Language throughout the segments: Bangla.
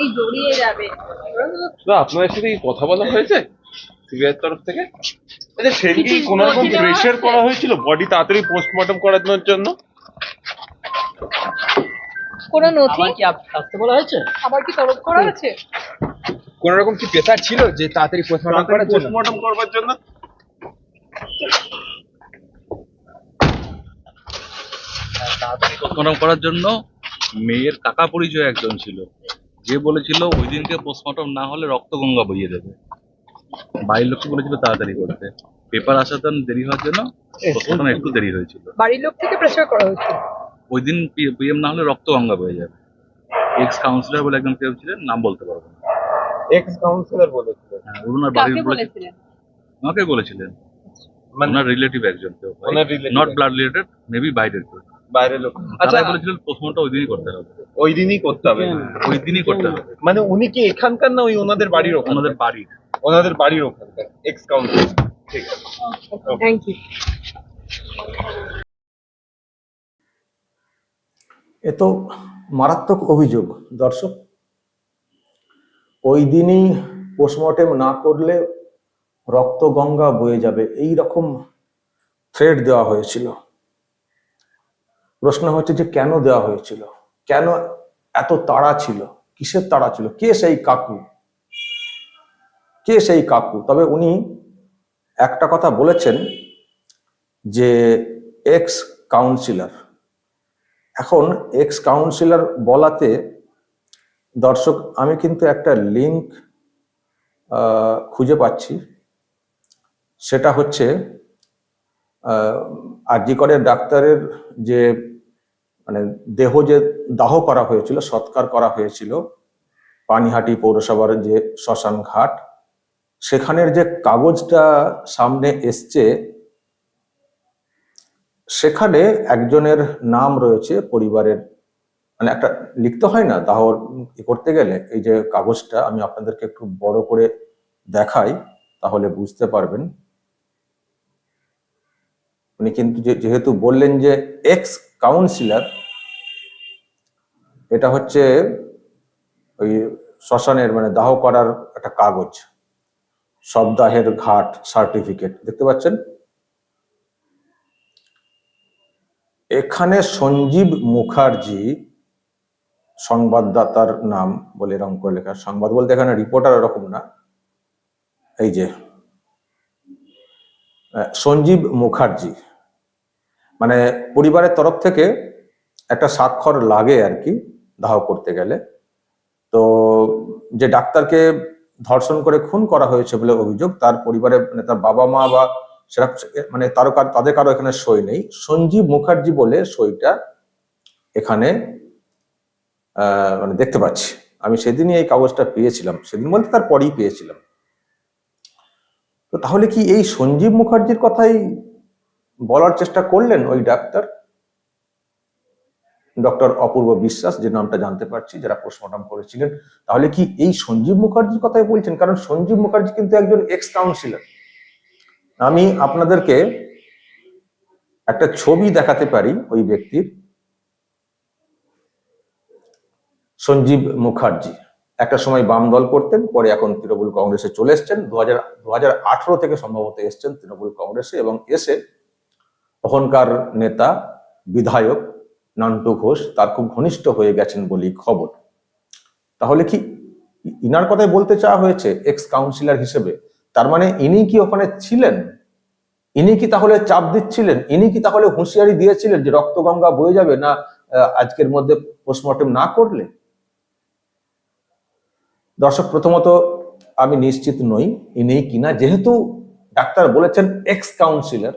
এই জড়িয়ে যাবে। আপনাদের সাথে কি কথা বলা হয়েছে? সিবিআই তরফ থেকে? আচ্ছা সেদিন কি কোনো রকম প্রেশার করা হয়েছিল? বডি তাড়াতাড়ি পোস্টমর্টম করানোর জন্য কোনো নথি কি আসতে বলা হয়েছে? আবার কি তলব করা আছে কোন রকম কি প্রেসার ছিল যে তাড়াতাড়ি পোস্টমর্টম করার জন্য? পোস্টমর্টম করবার জন্য। তাড়াতাড়ি পোস্টমর্টম করার জন্য মেয়ের কাকা পরিচয় একজন ছিল। যে বলেছিল ওই দিনকে পোস্টমর্টম না হলে রক্ত গঙ্গা বইয়ে দেবে। বাড়ির লোককে বলেছিল তাড়াতাড়ি করতে। পেপার আসাতে দেরি হওয়ার জন্য পোস্টমর্টম একটু দেরি হয়েছিল। বাড়ির লোক থেকে প্রেসার করা হয়েছে। ওই দিন পিএম না হলে রক্ত গঙ্গা বয়ে যাবে। এক্স কাউন্সিলর বলে একজন কেউ ছিলেন নাম বলতে পারব না। এক্স কাউন্সিলর বলেছিলেন। হ্যাঁ, ওনার বাড়ির বলে বলেছিলেন? আমাকে বলেছিলেন। মানে ওনার রিলেটিভ একজন কেউ নট ব্লাড রিলেটেড মেবি বাইরের কেউ। বাইরের লোক। আচ্ছা। বলেছিলেন পোস্টমর্টম ওই দিনই করতে হবে। ওই দিনই করতে হবে। ওই দিনই করতে হবে। মানে উনি কি এখানকার না ওই ওনাদের বাড়ির ওনাদের বাড়ির। ওনাদের বাড়ির ওখানকার এক্স ঠিক আছে। থ্যাংক ইউ এ তো মারাত্মক অভিযোগ দর্শক। ওই দিনই পোস্টমর্টেম না করলে রক্ত গঙ্গা বয়ে যাবে এই রকম থ্রেড দেওয়া হয়েছিল। প্রশ্ন হচ্ছে যে কেন দেওয়া হয়েছিল? কেন এত তাড়া ছিল? কিসের তাড়া ছিল? কে সেই কাকু? কে সেই কাকু? তবে উনি একটা কথা বলেছেন যে এক্স কাউন্সিলর এখন এক্স কাউন্সিলর বলাতে দর্শক, আমি কিন্তু একটা লিংক খুঁজে পাচ্ছি। সেটা হচ্ছে আরজিকরের ডাক্তারের যে মানে দেহ যে দাহ করা হয়েছিল, সৎকার করা হয়েছিল, পানিহাটি পৌরসভার যে শ্মশান ঘাট, সেখানের যে কাগজটা সামনে এসছে, সেখানে একজনের নাম রয়েছে পরিবারের। মানে একটা লিখতে হয় না, দাহ করতে গেলে এই যে কাগজটা আমি আপনাদেরকে একটু বড় করে দেখাই, তাহলে বুঝতে পারবেন। উনি কিন্তু যেহেতু বললেন যে এক্স কাউন্সিলর এটা হচ্ছে ওই শ্মশানের মানে দাহ করার একটা কাগজ সবদাহের ঘাট সার্টিফিকেট দেখতে পাচ্ছেন? এখানে সঞ্জীব মুখার্জি, সংবাদদাতার নাম বলে এরকম করে লেখা, সংবাদ বলতে এখানে রিপোর্টার এরকম না। এই যে সঞ্জীব মুখার্জি মানে পরিবারের তরফ থেকে একটা স্বাক্ষর লাগে আর কি, দাহ করতে গেলে। তো যে ডাক্তারকে ধর্ষণ করে খুন করা হয়েছে বলে অভিযোগ, তার পরিবারের মানে তার বাবা মা বা সেরকম মানে তারও তাদের কারও এখানে সই নেই। সঞ্জীব মুখার্জি বলে সইটা এখানে মানে দেখতে পাচ্ছি। আমি সেদিনই এই কাগজটা পেয়েছিলাম, সেদিন বলতে তার পরেই পেয়েছিলাম। তো তাহলে কি এই সঞ্জীব মুখার্জির কথাই বলার চেষ্টা করলেন ওই ডাক্তার, ডক্টর অপূর্ব বিশ্বাস, যে নামটা জানতে পারছি, যারা পোস্টমর্টম করেছিলেন। তাহলে কি এই সঞ্জীব মুখার্জির কথাই বলছেন? কারণ সঞ্জীব মুখার্জি কিন্তু একজন এক্স কাউন্সিলর আমি আপনাদেরকে একটা ছবি দেখাতে পারি ওই ব্যক্তির। সঞ্জীব মুখার্জি। একটা সময় বাম দল করতেন, পরে এখন তৃণমূল কংগ্রেসে চলে এসছেন। দু হাজার থেকে সম্ভবত এসছেন তৃণমূল কংগ্রেসে এবং এসে তখনকার নেতা, বিধায়ক নান্টু ঘোষ তার খুব ঘনিষ্ঠ হয়ে গেছেন বলেই খবর। তাহলে কি ইনার কথাই বলতে চাওয়া হয়েছে এক্স কাউন্সিলর হিসেবে? তার মানে ইনি কি ওখানে ছিলেন? ইনি কি তাহলে চাপ দিচ্ছিলেন? ইনি কি তাহলে হুঁশিয়ারি দিয়েছিলেন যে রক্তগঙ্গা বয়ে যাবে না আজকের মধ্যে পোস্টমর্টেম না করলে? দর্শক, প্রথমত আমি নিশ্চিত নই ইনি কিনা, যেহেতু ডাক্তার বলেছেন এক্স কাউন্সিলর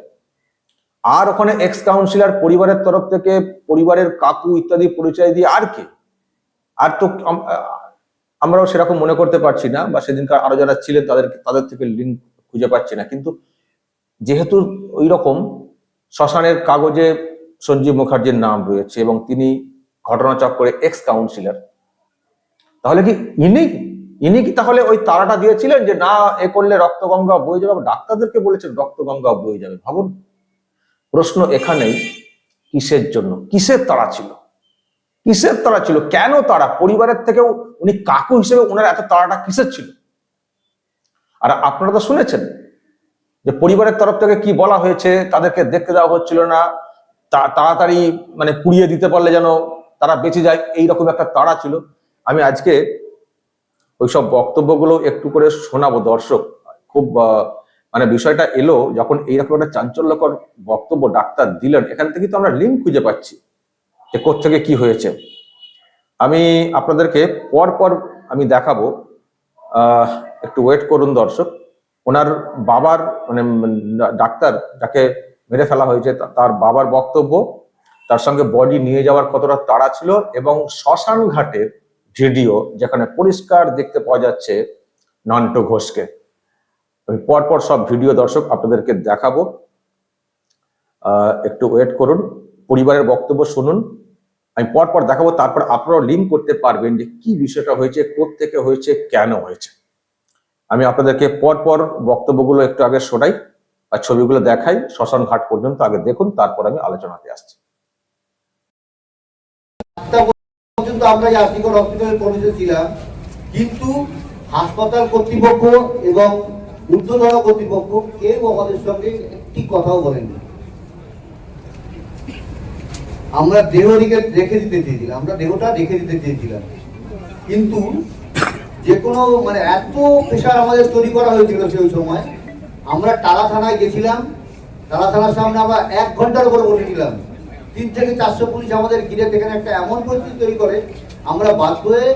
আর ওখানে এক্স কাউন্সিলর পরিবারের তরফ থেকে পরিবারের কাকু ইত্যাদি পরিচয় দিয়ে আর কে? আর তো আমরাও সেরকম মনে করতে পারছি না বা সেদিনকার আরও যারা ছিলেন তাদের তাদের থেকে লিঙ্ক খুঁজে পাচ্ছি না। কিন্তু যেহেতু ওই রকম শ্মশানের কাগজে সঞ্জীব মুখার্জির নাম রয়েছে এবং তিনি ঘটনাচক্রে এক্স কাউন্সিলর তাহলে কি ইনি ইনি কি তাহলে ওই তারাটা দিয়েছিলেন যে, না, এ করলে রক্তগঙ্গা বয়ে যাবে ডাক্তারদেরকে বলেছেন রক্তগঙ্গা বয়ে যাবে। ভাবুন। প্রশ্ন এখানেই, কিসের জন্য? কিসের তারা ছিল? কিসের তারা ছিল? কেন তারা পরিবারের থেকেও উনি কাকু হিসেবে ওনার এত তারাটা কিসের ছিল? আর আপনারা তো শুনেছেন যে পরিবারের তরফ থেকে কি বলা হয়েছে, তাদেরকে দেখতে দেওয়া হচ্ছিল না তাড়াতাড়ি মানে পুড়িয়ে দিতে পারলে যেন তারা বেঁচে যায়, এইরকম একটা তাড়া ছিল। আমি আজকে ওইসব বক্তব্যগুলো একটু করে শোনাবো দর্শক। খুব মানে বিষয়টা এলো যখন এইরকম একটা চাঞ্চল্যকর বক্তব্য ডাক্তার দিলেন, এখান থেকে তো আমরা লিঙ্ক খুঁজে পাচ্ছি যে কোথেকে কি হয়েছে। আমি আপনাদেরকে পর পর আমি দেখাবো। একটু ওয়েট করুন দর্শক। ওনার বাবার মানে ডাক্তার যাকে মেরে ফেলা হয়েছে তার বাবার বক্তব্য, তার সঙ্গে বডি নিয়ে যাওয়ার কতটা তাড়া ছিল এবং শ্মশান ঘাটের ভিডিও যেখানে পরিষ্কার দেখতে পাওয়া যাচ্ছে নন্টু ঘোষকে। আমি পরপর সব ভিডিও দর্শক আপনাদেরকে দেখাবো। একটু ওয়েট করুন, পরিবারের বক্তব্য শুনুন। আমি পরপর দেখাবো, তারপর আপনারাও লিঙ্ক করতে পারবেন যে কি বিষয়টা হয়েছে থেকে হয়েছে, কেন হয়েছে। আমি আপনাদেরকে পরপর বক্তব্যগুলো একটু আগে শোনাই আর ছবিগুলো দেখাই, শ্মশান ঘাট পর্যন্ত আগে দেখুন, তারপর আমি আলোচনাতে আসছি। পর্যন্ত আমরা এই আর্থিকর হসপিটালের কমিশন ছিলাম, কিন্তু হাসপাতাল কর্তৃপক্ষ এবং ঊর্ধ্বতন কর্তৃপক্ষ কেউ আমাদের সঙ্গে একটি কথাও বলেনি আমরা দেহ রেখে রেখে দিতে চেয়েছিলাম, আমরা দেহটা রেখে দিতে চেয়েছিলাম। কিন্তু যে কোনো মানে এত প্রেশার আমাদের তৈরি করা হয়েছিল সেই সময়, আমরা টালা থানায় গেছিলাম, টালা থানার সামনে আমরা এক ঘণ্টার উপরে বসেছিলাম। তিন থেকে চারশো পুলিশ আমাদের ঘিরে, সেখানে একটা এমন পরিস্থিতি তৈরি করে, আমরা বাধ্য হয়ে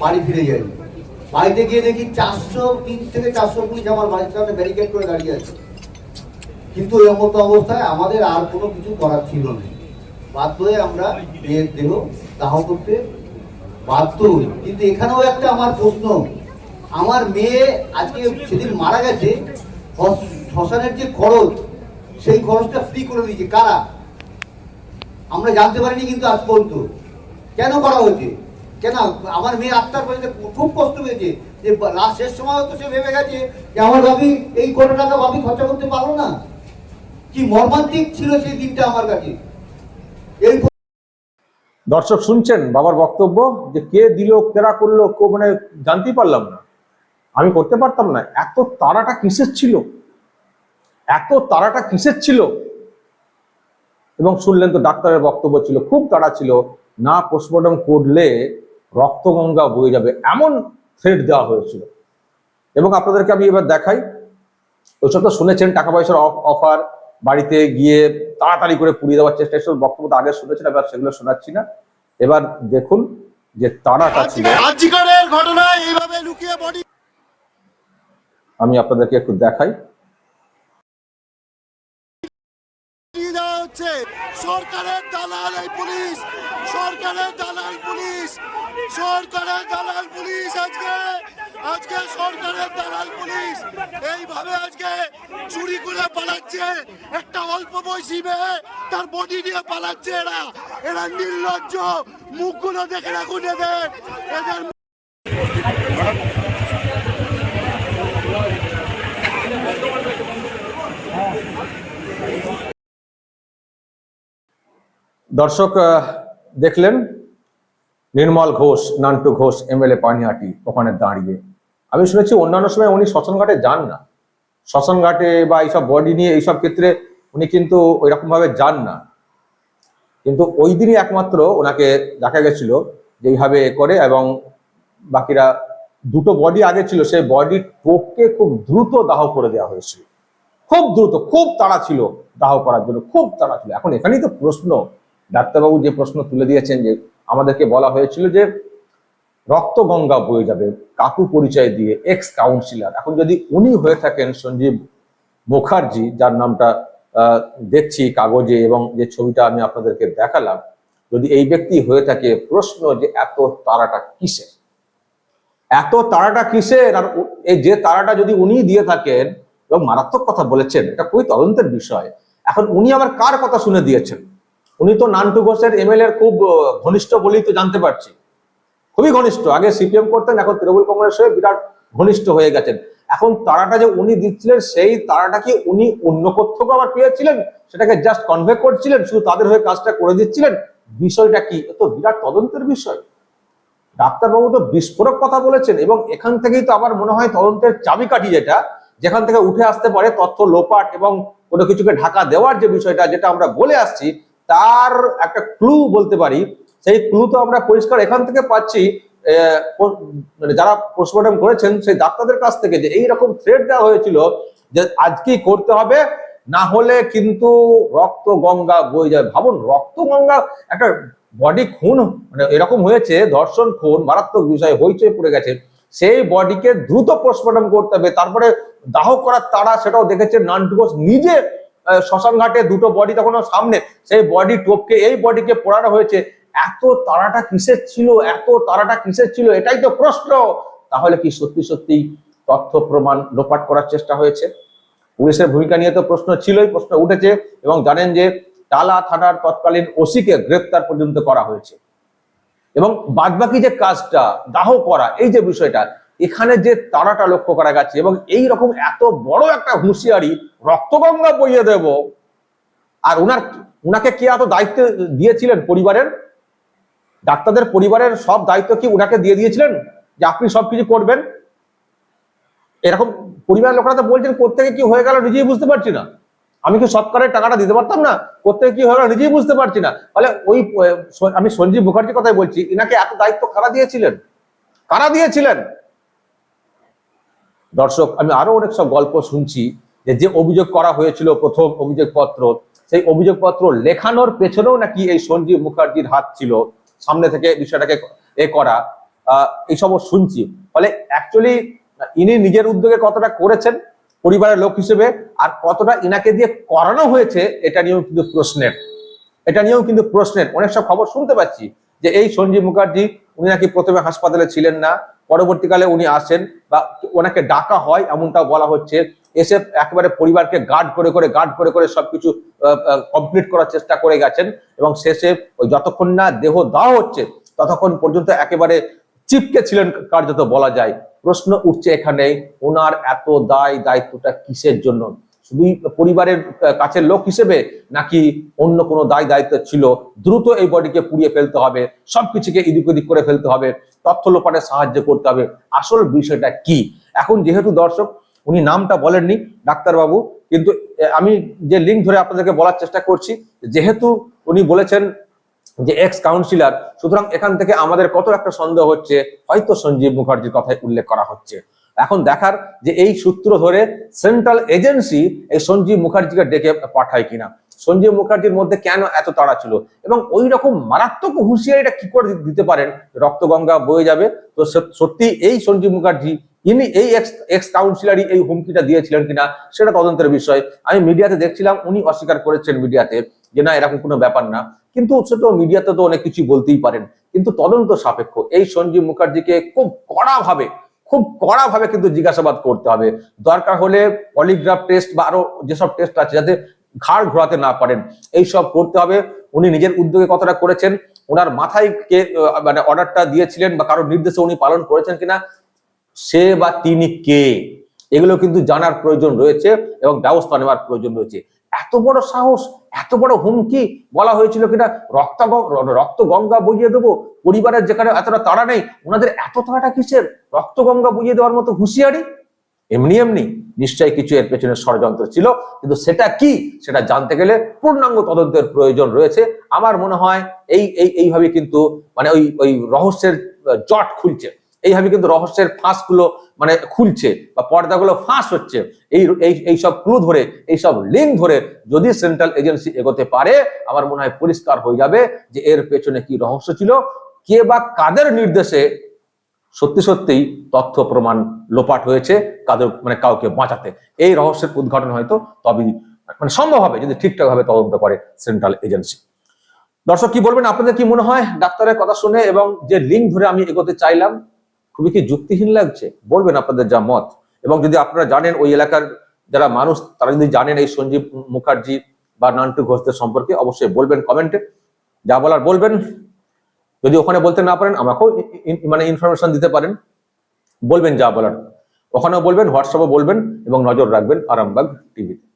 বাড়ি ফিরে যাই। বাড়িতে গিয়ে দেখি চারশো, তিন থেকে চারশো পুলিশ আমার বাড়ির সামনে ব্যারিকেড করে দাঁড়িয়ে আছে। কিন্তু এই মতো অবস্থায় আমাদের আর কোনো কিছু করার ছিল না। বাধ্য হয়ে আমরা মেয়ের দেহ দাহ করতে বাধ্য হই। কিন্তু এখানেও একটা আমার প্রশ্ন। আমার মেয়ে আজকে সেদিন মারা গেছে শ্মশানের যে খরচ, সেই খরচটা ফ্রি করে দিয়েছে। কারা? আমরা জানতে পারিনি কিন্তু আজ পর্যন্ত। কেন করা হয়েছে? কেন? আমার মেয়ে আত্মার পর্যন্ত খুব কষ্ট পেয়েছে, যে লাস্ট শেষ সময় তো সে ভেবে গেছে যে আমার ভাবি এই কোটি টাকা ভাবি খরচা করতে পারল না। কি মর্মান্তিক ছিল সেই দিনটা আমার কাছে। এই দর্শক, শুনছেন বাবার বক্তব্য যে কে দিল, কেরা করল, কো মানে জানতেই পারলাম না। আমি করতে পারতাম না। এত তারাটা কিসের ছিল? এত তারাটা কিসের ছিল? এবং শুনলেন তো ডাক্তারের বক্তব্য ছিল, খুব তাড়া ছিল। না পোস্টমর্টম করলে রক্তগঙ্গা বয়ে যাবে এমন থ্রেড দেওয়া হয়েছিল। এবং আপনাদেরকে আমি এবার দেখাই ওইসব তো শুনেছেন টাকা পয়সার অফার বাড়িতে গিয়ে তাড়াতাড়ি করে পুড়িয়ে দেওয়ার চেষ্টা এসব বক্তব্য আগে শুনেছেন এবার সেগুলো শোনাচ্ছি না। এবার দেখুন যে তাড়াটা ছিল। ঘটনায় এইভাবে লুকিয়ে বডি আমি আপনাদেরকে একটু দেখাই। দেওয়া হচ্ছে সরকারের দালাল এই পুলিশ, সরকারের দালাল পুলিশ, সরকারের দালাল পুলিশ আজকে আজকে সরকারের দালাল পুলিশ এইভাবে আজকে চুরি করে পালাচ্ছে। একটা অল্প বয়সী মেয়ে তার বডি নিয়ে পালাচ্ছে এরা। এরা নির্লজ্জ, মুখগুলো দেখে রাখুন এদের। এদের দর্শক দেখলেন? নির্মল ঘোষ, নান্টু ঘোষ, এমএলএ পানিহাটি ওখানে দাঁড়িয়ে। আমি শুনেছি অন্যান্য সময় উনি শ্মশানঘাটে যান না। শ্মশানঘাটে বা এইসব বডি নিয়ে এইসব ক্ষেত্রে উনি কিন্তু ওইরকম ভাবে যান না। কিন্তু ওই দিনই একমাত্র ওনাকে দেখা গেছিল যে এইভাবে এ করে এবং বাকিরা দুটো বডি আগে ছিল, সেই বডি টোপকে খুব দ্রুত দাহ করে দেওয়া হয়েছিল। খুব দ্রুত, খুব তাড়া ছিল দাহ করার জন্য, খুব তাড়া ছিল। এখন এখানেই তো প্রশ্ন ডাক্তারবাবু যে প্রশ্ন তুলে দিয়েছেন যে আমাদেরকে বলা হয়েছিল যে রক্ত গঙ্গা বয়ে যাবে কাকু পরিচয় দিয়ে এক্স কাউন্সিলর এখন যদি উনি হয়ে থাকেন সঞ্জীব মুখার্জি, যার নামটা দেখছি কাগজে এবং যে ছবিটা আমি আপনাদেরকে দেখালাম, যদি এই ব্যক্তি হয়ে থাকে প্রশ্ন যে এত তারাটা কিসের? এত তারাটা কিসের? আর এই যে তারাটা যদি উনি দিয়ে থাকেন, এবং মারাত্মক কথা বলেছেন, এটা খুবই তদন্তের বিষয়। এখন উনি আবার কার কথা শুনে দিয়েছেন? উনি তো নান্টু ঘোষের এমএলএ এর খুব ঘনিষ্ঠ বলেই তো জানতে পারছি। খুবই ঘনিষ্ঠ। আগে সিপিএম করতেন, এখন তৃণমূল কংগ্রেস হয়ে বিরাট ঘনিষ্ঠ হয়ে গেছেন। এখন তারাটা যে উনি দিচ্ছিলেন, সেই তারাটা কি উনি অন্য কোথাও আবার পেয়েছিলেন? সেটাকে জাস্ট কনভে করছিলেন, শুধু তাদের হয়ে কাজটা করে দিচ্ছিলেন? বিষয়টা কি? এ তো বিরাট তদন্তের বিষয়। ডাক্তারবাবু তো বিস্ফোরক কথা বলেছেন, এবং এখান থেকেই তো আমার মনে হয় তদন্তের চাবিকাঠি যেটা, যেখান থেকে উঠে আসতে পারে তথ্য লোপাট এবং কোনো কিছুকে ঢাকা দেওয়ার যে বিষয়টা, যেটা আমরা বলে আসছি তার একটা ক্লু বলতে পারি। সেই ক্লু তো আমরা পরিষ্কার এখান থেকে পাচ্ছি মানে যারা পোস্টমর্টম করেছেন, সেই ডাক্তারদের কাছ থেকে যে এইরকম থ্রেড দেওয়া হয়েছিল যে আজকেই করতে হবে, না হলে কিন্তু রক্ত গঙ্গা বয়ে যায়। ভাবুন, রক্ত গঙ্গা একটা বডি খুন মানে এরকম হয়েছে, ধর্ষণ, খুন, মারাত্মক বিষয়, হইচই পড়ে গেছে। সেই বডিকে দ্রুত পোস্টমর্টম করতে হবে। তারপরে দাহ করার তারা সেটাও দেখেছে নান্টু নিজে শ্মশান ঘাটে দুটো বডি তখন সামনে, সেই বডি টোপকে, এই বডিকে পোড়ানো হয়েছে। এত তারাটা কিসের ছিল? এত তারাটা কিসের ছিল? এটাই তো প্রশ্ন। তাহলে কি সত্যি সত্যি তথ্য প্রমাণ লোপাট করার চেষ্টা হয়েছে? পুলিশের ভূমিকা নিয়ে তো প্রশ্ন ছিলই, প্রশ্ন উঠেছে এবং জানেন যে টালা থানার তৎকালীন ওসিকে গ্রেপ্তার পর্যন্ত করা হয়েছে। এবং বাদবাকি যে কাজটা, দাহ করা, এই যে বিষয়টা এখানে যে তারাটা লক্ষ্য করা গেছে, এবং এই রকম এত বড় একটা হুঁশিয়ারি, রক্তগঙ্গা বইয়ে দেব। আর উনার, উনাকে কে এত দায়িত্ব দিয়েছিলেন পরিবারের? ডাক্তারদের পরিবারের সব দায়িত্ব কি উনাকে দিয়ে দিয়েছিলেন? যে আপনি সবকিছু করবেন? এরকম পরিবারের লোকেরা তো বলছেন কোথেকে কি হয়ে গেল নিজেই বুঝতে পারছি না। আমি কি সৎকারের টাকাটা দিতে পারতাম না? কোথেকে কি হয়ে গেল নিজেই বুঝতে পারছি না। ফলে ওই আমি সঞ্জীব মুখার্জির কথাই বলছি, ইনাকে এত দায়িত্ব কারা দিয়েছিলেন? কারা দিয়েছিলেন? দর্শক আমি আরও অনেক সব গল্প শুনছি যে যে অভিযোগ করা হয়েছিল প্রথম অভিযোগপত্র সেই অভিযোগপত্র লেখানোর পেছনেও নাকি এই সঞ্জীব মুখার্জির হাত ছিল সামনে থেকে বিষয়টাকে এ করা। আহ, এইসবও শুনছি। ফলে অ্যাকচুয়ালি ইনি নিজের উদ্যোগে কতটা করেছেন পরিবারের লোক হিসেবে আর কতটা ইনাকে দিয়ে করানো হয়েছে এটা নিয়েও কিন্তু প্রশ্নের। এটা নিয়েও কিন্তু প্রশ্নের। অনেক সব খবর শুনতে পাচ্ছি যে এই সঞ্জীব মুখার্জি উনি নাকি প্রথমে হাসপাতালে ছিলেন না পরবর্তীকালে উনি আসেন বা ওনাকে ডাকা হয়, এমনটাও বলা হচ্ছে। এসে একেবারে পরিবারকে গার্ড করে করে গার্ড করে করে সবকিছু কমপ্লিট করার চেষ্টা করে গেছেন এবং শেষে ওই যতক্ষণ না দেহ দেওয়া হচ্ছে, ততক্ষণ পর্যন্ত একেবারে চিপকে ছিলেন কার্যত বলা যায়। প্রশ্ন উঠছে এখানে, ওনার এত দায় দায়িত্বটা কিসের জন্য? শুধুই পরিবারের কাছের লোক হিসেবে নাকি অন্য কোনো দায় দায়িত্ব ছিল? দ্রুত এই বডিকে পুড়িয়ে ফেলতে হবে, সবকিছুকে ইদিক ওদিক করে ফেলতে হবে, তথ্য লোপাটে সাহায্য করতে হবে। আসল বিষয়টা কি? এখন যেহেতু দর্শক, উনি নামটা বলেননি ডাক্তারবাবু, কিন্তু আমি যে লিঙ্ক ধরে আপনাদেরকে বলার চেষ্টা করছি, যেহেতু উনি বলেছেন যে এক্স কাউন্সিলর সুতরাং এখান থেকে আমাদের কত একটা সন্দেহ হচ্ছে, হয়তো সঞ্জীব মুখার্জির কথাই উল্লেখ করা হচ্ছে। এখন দেখার যে এই সূত্র ধরে সেন্ট্রাল এজেন্সি এই সঞ্জীব মুখার্জিকে ডেকে পাঠায় কিনা। সঞ্জীব মুখার্জির মধ্যে কেন এত তাড়া ছিল? এবং ওই রকম মারাত্মক হুঁশিয়ারিটা কি করে দিতে পারেন? রক্তগঙ্গা বয়ে যাবে। তো সত্যি এই সঞ্জীব মুখার্জি, ইনি এই এক্স এক্স কাউন্সিলারই এই হুমকিটা দিয়েছিলেন কিনা, সেটা তদন্তের বিষয়। আমি মিডিয়াতে দেখছিলাম, উনি অস্বীকার করেছেন মিডিয়াতে যে না, এরকম কোনো ব্যাপার না। কিন্তু সেটা মিডিয়াতে তো অনেক কিছু বলতেই পারেন। কিন্তু তদন্ত সাপেক্ষ এই সঞ্জীব মুখার্জিকে খুব কড়া ভাবে খুব কড়া ভাবে কিন্তু জিজ্ঞাসাবাদ করতে হবে। দরকার হলে পলিগ্রাফ টেস্ট বা আরও যেসব টেস্ট আছে, যাতে ঘাড় ঘোরাতে না পারেন এই সব করতে হবে। উনি নিজের উদ্যোগে কতটা করেছেন ওনার মাথায় কে মানে অর্ডারটা দিয়েছিলেন বা কারোর নির্দেশে উনি পালন করেছেন কিনা, সে বা তিনি কে, এগুলো কিন্তু জানার প্রয়োজন রয়েছে এবং ব্যবস্থা নেওয়ার প্রয়োজন রয়েছে। এত বড় সাহস, এত বড় হুমকি বলা হয়েছিল কিনা? রক্ত রক্ত গঙ্গা বইয়ে দেবো? পরিবারের যেখানে এতটা তাড়া নেই, ওনাদের এত তাড়াটা কিসের? রক্ত গঙ্গা বইয়ে দেওয়ার মতো হুঁশিয়ারি? এমনি এমনি নিশ্চয়ই কিছু এর পেছনে ষড়যন্ত্র ছিল, কিন্তু সেটা কি? সেটা জানতে গেলে পূর্ণাঙ্গ তদন্তের প্রয়োজন রয়েছে। আমার মনে হয় এই এই, এইভাবে কিন্তু মানে ওই ওই রহস্যের জট খুলছে। এইভাবে কিন্তু রহস্যের ফাঁসগুলো মানে খুলছে বা পর্দাগুলো ফাঁস হচ্ছে। এই এই সব ক্লু ধরে এই সব লিঙ্ক ধরে যদি সেন্ট্রাল এজেন্সি এগোতে পারে, আমার মনে হয় পরিষ্কার হয়ে যাবে যে এর পেছনে কি রহস্য ছিল, কে বা কাদের নির্দেশে সত্যি সত্যিই তথ্য প্রমাণ লোপাট হয়েছে কাদের মানে কাউকে বাঁচাতে। এই রহস্যের উদ্ঘাটন হয়তো তবেই মানে সম্ভব হবে যদি ঠিকঠাক ভাবে তদন্ত করে সেন্ট্রাল এজেন্সি। দর্শক কি বলবেন? আপনাদের কি মনে হয়? ডাক্তারের কথা শুনে এবং যে লিঙ্ক ধরে আমি এগোতে চাইলাম খুবই কি যুক্তিহীন লাগছে? বলবেন আপনাদের যা মত। এবং যদি আপনারা জানেন ওই এলাকার যারা মানুষ, তারা যদি জানেন এই সঞ্জীব মুখার্জি বা নান্টু ঘোষদের সম্পর্কে, অবশ্যই বলবেন কমেন্টে। যা বলার বলবেন। যদি ওখানে বলতে না পারেন, আমাকেও মানে ইনফরমেশন দিতে পারেন। বলবেন যা বলার। ওখানেও বলবেন হোয়াটসঅ্যাপে বলবেন এবং নজর রাখবেন আরামবাগ টিভিতে